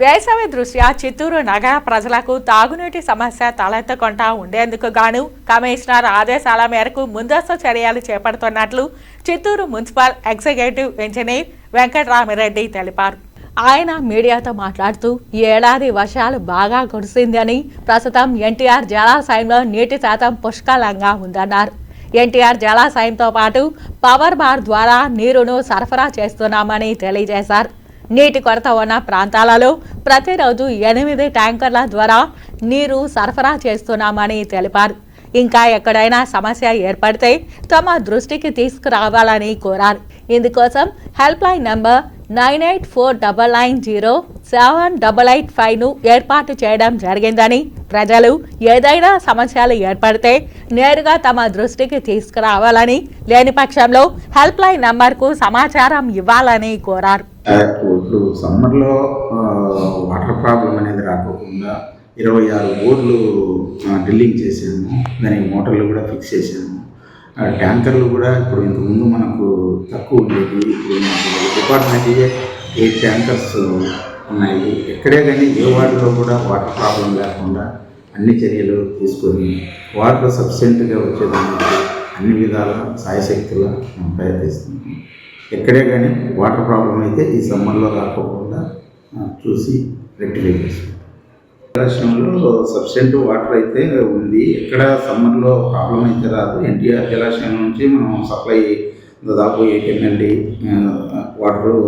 వేసవి దృష్ట్యా చిత్తూరు నగర ప్రజలకు తాగునీటి సమస్య తలెత్తకుండా ఉండేందుకు గాను కమిషనర్ ఆదేశాల మేరకు ముందస్తు చర్యలు చేపడుతున్నట్లు Chittoor municipal executive engineer Venkataramireddy తెలిపారు. ఆయన మీడియాతో మాట్లాడుతూ ఈ ఏడాది వర్షాలు బాగా కురిసిందని ప్రస్తుతం ఎన్టీఆర్ జలాశయంలో నీటి శాతం పుష్కలంగా ఉందన్నారు. ఎన్టీఆర్ జలాశయంతో పాటు పవర్ బార్ ద్వారా నీరును సరఫరా చేస్తున్నామని తెలియజేశారు. నీటి కొరత ఉన్న ప్రాంతాలలో ప్రతిరోజు ఎనిమిది ట్యాంకర్ల ద్వారా నీరు సరఫరా చేస్తున్నామని తెలిపారు. ఇంకా ఎక్కడైనా సమస్య ఏర్పడితే తమ దృష్టికి తీసుకురావాలని కోరారు. ఇందుకోసం help line number nine eight four double nine zero seven double eight ఫైవ్ను ఏర్పాటు చేయడం జరిగిందని ప్రజలు ఏదైనా సమస్యలు ఏర్పడితే నేరుగా తమ దృష్టికి తీసుకురావాలని లేని పక్షంలో హెల్ప్ లైన్ నంబర్కు సమాచారం ఇవ్వాలని కోరారు. ఇప్పుడు సమ్మర్లో వాటర్ ప్రాబ్లం అనేది రాకోకుండా ఇరవై ఆరు బోర్లు డ్రిల్లింగ్ చేసాము దానికి మోటార్లు కూడా ఫిక్స్ చేసాము ఆ, ట్యాంకర్లు కూడా ఇప్పుడు ఇంతకుముందు మనకు తక్కువ ఉండేది ఇప్పుడు మనకు డిపార్ట్మెంట్యే ఎయిట్ ట్యాంకర్స్ ఉన్నాయి. ఎక్కడే కానీ ఏ వార్డులో కూడా వాటర్ ప్రాబ్లం లేకుండా అన్ని చర్యలు తీసుకొని వాటర్ సఫిషియెంట్గా వచ్చేదానికి అన్ని విధాల సాయశక్తుల మేము ప్రయత్నిస్తున్నాము. ఎక్కడే కానీ వాటర్ ప్రాబ్లం అయితే ఈ సమ్మర్లో రాకపోకుండా చూసి రెక్టిఫై చేసుకుంటాం. జలాశయంలో సఫిషియెంట్ వాటర్ అయితే ఉంది. ఎక్కడ సమ్మర్లో ప్రాబ్లం అయితే రాదు. ఎన్టీఆర్ జలాశయం నుంచి మనం సప్లై దాదాపు ఎయిట్ వాటర్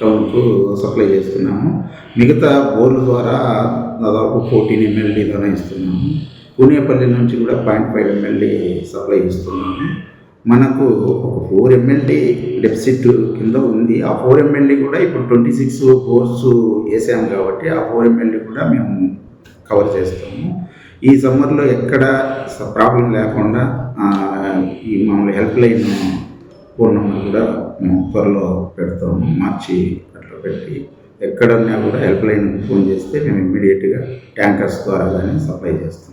టౌన్కు సప్లై చేస్తున్నాము. మిగతా బోర్ల ద్వారా దాదాపు ఫోర్టీన్ ఎంఎల్డీలోనే ఇస్తున్నాము. పూనేపల్లి నుంచి కూడా పాయింట్ ఫైవ్ ఎంఎల్డీ సప్లై ఇస్తున్నాము. మనకు ఒక ఫోర్ ఎమ్మెల్యే డెఫిసిట్ కింద ఉంది. ఆ ఫోర్ ఎమ్మెల్యే కూడా ఇప్పుడు ట్వంటీ సిక్స్ కోర్సు వేసాము కాబట్టి ఆ ఫోర్ ఎమ్మెల్యే కూడా మేము కవర్ చేస్తాము. ఈ సమ్మర్లో ఎక్కడ ప్రాబ్లం లేకుండా ఈ మామూలు హెల్ప్ లైన్ ఫోన్ నెంబర్ కూడా మేము త్వరలో పెడతాము. మార్చి అట్లా పెట్టి ఎక్కడన్నా కూడా హెల్ప్ లైన్ ఫోన్ చేస్తే మేము ఇమ్మీడియట్గా ట్యాంకర్స్ ద్వారా కానీ సప్లై చేస్తాం